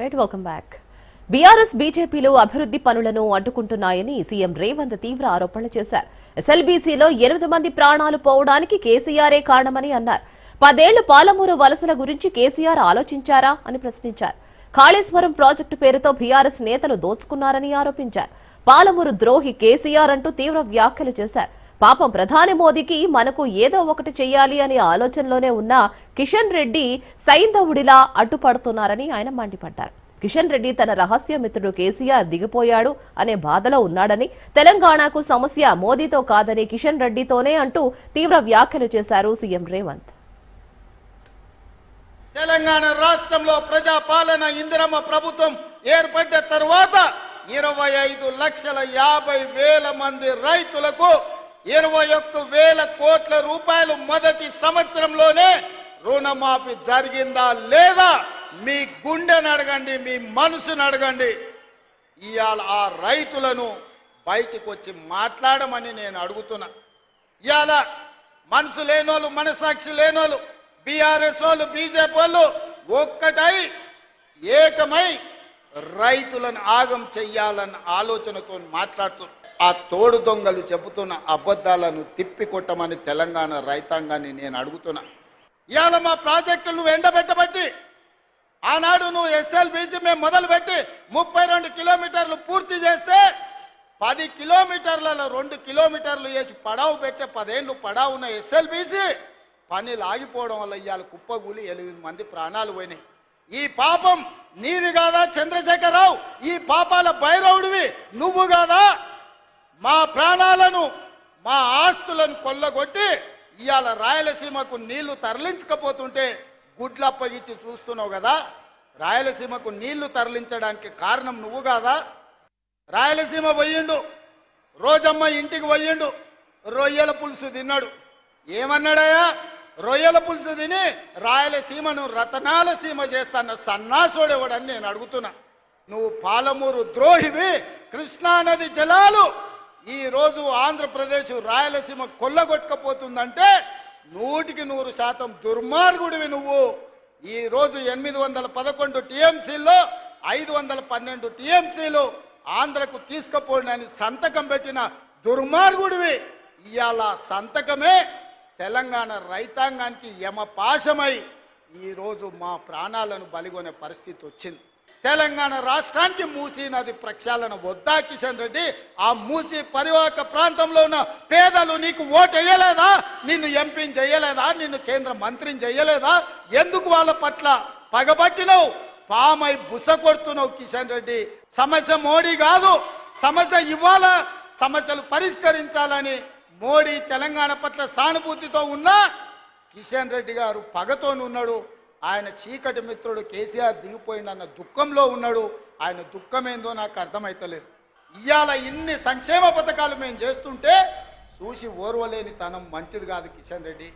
Right welcome back BRS బీజేపీలో అభివృద్ధి పనులను అడ్డుకుంటున్నాయని సీఎం రేవంత్ తీవ్ర ఆరోపణలు చేశారు. ఎస్ఎల్బీసీలో ఎనిమిది మంది ప్రాణాలు పోవడానికి కేసీఆరే కారణమని అన్నారు. పదేళ్ళు పాలమూరు వలసల గురించి కేసీఆర్ ఆలోచించారా అని ప్రశ్నించారు. కాళేశ్వరం ప్రాజెక్టు పేరుతో బీఆర్ఎస్ నేతలు దోచుకున్నారని ఆరోపించారు. పాలమూరు ద్రోహి కేసీఆర్ అంటూ తీవ్ర వ్యాఖ్యలు చేశారు. పాపం ప్రధాని మోదీకి మనకు ఏదో ఒకటి చెయ్యాలి అనే ఆలోచనలోనే ఉన్న కిషన్ రెడ్డి సైంధవుడిలా అడ్డుపడుతున్నారని ఆయన మండిపడ్డారు. కిషన్ రెడ్డి తన రహస్య మిత్రుడు కేసీఆర్ దిగిపోయాడు అనే బాధలో ఉన్నాడని తెలంగాణకు సమస్య మోదీతో కాదని కిషన్ రెడ్డితోనే అంటూ తీవ్ర వ్యాఖ్యలు చేశారు సీఎం రేవంత్. తెలంగాణ రాష్ట్రంలో ప్రజాపాలన ఇందిరమ్మ ప్రభుత్వం ఏర్పడ్డ తర్వాత ఇరవై ఐదు లక్షల యాభై వేల మంది రైతులకు ఇరవై ఒక్క వేల కోట్ల రూపాయలు మొదటి సంవత్సరంలోనే రుణమాఫీ జరిగిందా లేదా? మీ గుండెని అడగండి మీ మనసును అడగండి. ఇవాళ ఆ రైతులను బయటికి వచ్చి మాట్లాడమని నేను అడుగుతున్నా. ఇవాళ మనసు లేనోళ్ళు మనసాక్షి లేనోళ్ళు బీఆర్ఎస్ వాళ్ళు బీజేపీ వాళ్ళు ఒక్కటై ఏకమై రైతులను ఆగం చెయ్యాలన్న ఆలోచనతో మాట్లాడుతున్నారు. ఆ తోడు దొంగలు చెబుతున్న అబద్ధాలను తిప్పికొట్టమని తెలంగాణ రైతాంగాన్ని నేను అడుగుతున్నా. ఇవాళ మా ప్రాజెక్టులు ఎండబెట్టబట్టి ఆనాడు నువ్వు ఎస్ఎల్బీసీ మేము మొదలుపెట్టి ముప్పై రెండు కిలోమీటర్లు పూర్తి చేస్తే పది కిలోమీటర్లలో రెండు కిలోమీటర్లు వేసి పడావు పెట్టే పదేళ్ళు పడావు ఉన్న ఎస్ఎల్బీసీ పనులు ఆగిపోవడం వల్ల ఇవాళ కుప్పగూలి ఎనిమిది మంది ప్రాణాలు పోయినాయి. ఈ పాపం నీది కాదా చంద్రశేఖరరావు? ఈ పాపాల భైరవుడివి నువ్వు కాదా? మా ప్రాణాలను మా ఆస్తులను కొల్లగొట్టి ఇవాళ రాయలసీమకు నీళ్ళు తరలించకపోతుంటే గుడ్లు అప్పగిచ్చి చూస్తున్నావు కదా? రాయలసీమకు నీళ్ళు తరలించడానికి కారణం నువ్వు కాదా? రాయలసీమ పోయిండు రోజమ్మ ఇంటికి పోయిండు రొయ్యల పులుసు తిన్నాడు. ఏమన్నాడయా రొయ్యల పులుసు తిని రాయలసీమను రతనాల సీమ చేస్తాన్న సన్నాసోడేవాడని నేను అడుగుతున్నా. నువ్వు పాలమూరు ద్రోహివి కృష్ణానది జలాలు ఈరోజు ఆంధ్రప్రదేశ్ రాయలసీమ కొల్లగొట్టుకపోతుందంటే నూటికి నూరు శాతం దుర్మార్గుడివి నువ్వు. ఈరోజు ఎనిమిది వందల పదకొండు టీఎంసీలో ఐదు వందల పన్నెండు టీఎంసీలు ఆంధ్రకు తీసుకుపోయినని సంతకం పెట్టిన దుర్మార్గుడివి. ఇవాళ సంతకమే తెలంగాణ రైతాంగానికి యమపాశమై ఈరోజు మా ప్రాణాలను బలిగొనే పరిస్థితి వచ్చింది. తెలంగాణ రాష్ట్రానికి మూసీ నది ప్రక్షాళన వద్దా కిషన్ రెడ్డి? ఆ మూసీ పరివాహక ప్రాంతంలో ఉన్న పేదలు నీకు ఓటు వేయలేదా? నిన్ను ఎంపీని చేయలేదా? నిన్ను కేంద్ర మంత్రిని చేయలేదా? ఎందుకు వాళ్ళ పట్ల పగబట్టినవు? పామై బుస కొడుతున్నావు కిషన్ రెడ్డి. సమస్య మోడీ కాదు. సమస్య ఇవ్వాల సమస్యలు పరిష్కరించాలని మోడీ తెలంగాణ పట్ల సానుభూతితో ఉన్నా కిషన్ రెడ్డి గారు పగతోనున్నాడు. ఉన్నాడు ఆయన చీకటి మిత్రుడు కేసీఆర్ దిగిపోయిందన్న దుఃఖంలో ఉన్నాడు. ఆయన దుఃఖం ఏందో నాకు అర్థమైతలేదు. ఇవాళ ఇన్ని సంక్షేమ పథకాలు మేము చేస్తుంటే చూసి ఓర్వలేని తనం మంచిది కాదు కిషన్ రెడ్డి.